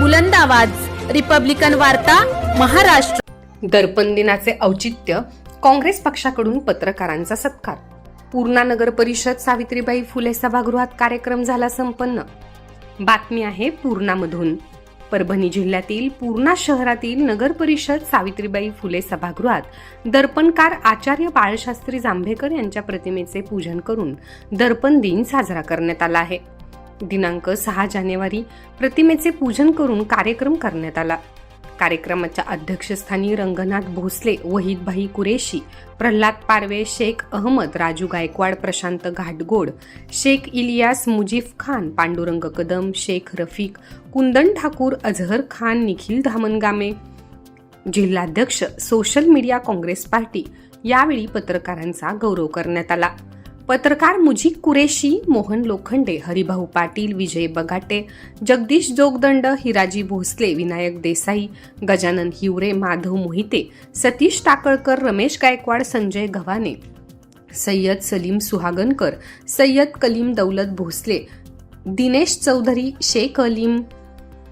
बुलंद आवाज. रिपब्लिकन वार्ता महाराष्ट्र. दर्पण दिनाचे औचित्य काँग्रेस पक्षाकडून पत्रकारांचा सत्कार. पूर्णा नगर परिषद सावित्रीबाई फुले सभागृहात कार्यक्रम झाला संपन्न. बातमी आहे पूर्णामधून. परभणी जिल्ह्यातील पूर्णा शहरातील नगर परिषद सावित्रीबाई फुले सभागृहात दर्पणकार आचार्य बाळशास्त्री जांभेकर यांच्या प्रतिमेचे पूजन करून दर्पण दिन साजरा करण्यात आला आहे. दिनांक सहा जानेवारी प्रतिमेचे पूजन करून कार्यक्रम करण्यात आला. कार्यक्रमाच्या अध्यक्षस्थानी रंगनाथ भोसले वहीदभाई कुरेशी प्रल्हाद पारवे शेख अहमद राजू गायकवाड प्रशांत घाटगोड शेख इलियास मुजीफ खान पांडुरंग कदम शेख रफीक कुंदन ठाकूर अझहर खान निखिल धामनगामे जिल्हाध्यक्ष सोशल मीडिया काँग्रेस पार्टी यावेळी पत्रकारांचा गौरव करण्यात आला. पत्रकार मुजीब कुरेशी मोहन लोखंडे हरिभाऊ पाटील विजय बगाटे जगदीश जोगदंड हिराजी भोसले विनायक देसाई गजानन हिवरे माधव मोहिते सतीश टाकळकर रमेश गायकवाड संजय गव्हाणे सय्यद सलीम सुहागनकर सय्यद कलीम दौलत भोसले दिनेश चौधरी शेख अलीम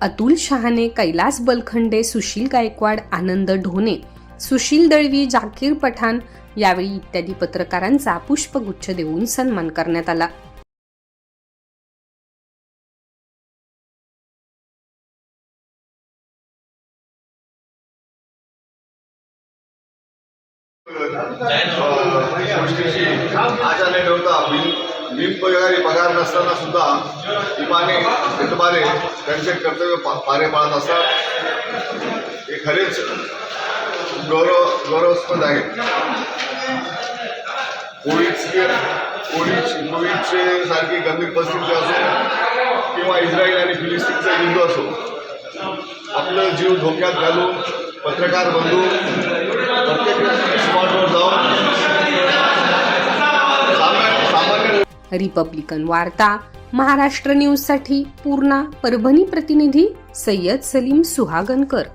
अतुल शहाणे कैलास बलखंडे सुशील गायकवाड आनंद ढोणे सुशील दळवी जाकीर पठाण यावेळी इत्यादी पत्रकारांचा पुष्पगुच्छ देऊन सन्मान करण्यात आला. आशा नाही ठेवता बिनपगारी पगार नसताना सुद्धा इमाने इतमाने त्यांचे कर्तव्य पारे पाळत असतात. हे खरेच गौरव गौरवास्पद आहे. कोविडची कोविड कोविडचे सारखी गंभीर परिस्थिती असो किंवा इस्रायल आणि फिलिस्तीनचा युद्ध असो आपलं जीव धोक्यात घालून पत्रकार बंधू प्रत्येक स्पॉटवर जाऊन रिपब्लिकन वार्ता महाराष्ट्र न्यूजसाठी पूर्णा परभणी प्रतिनिधी सय्यद सलीम सुहागनकर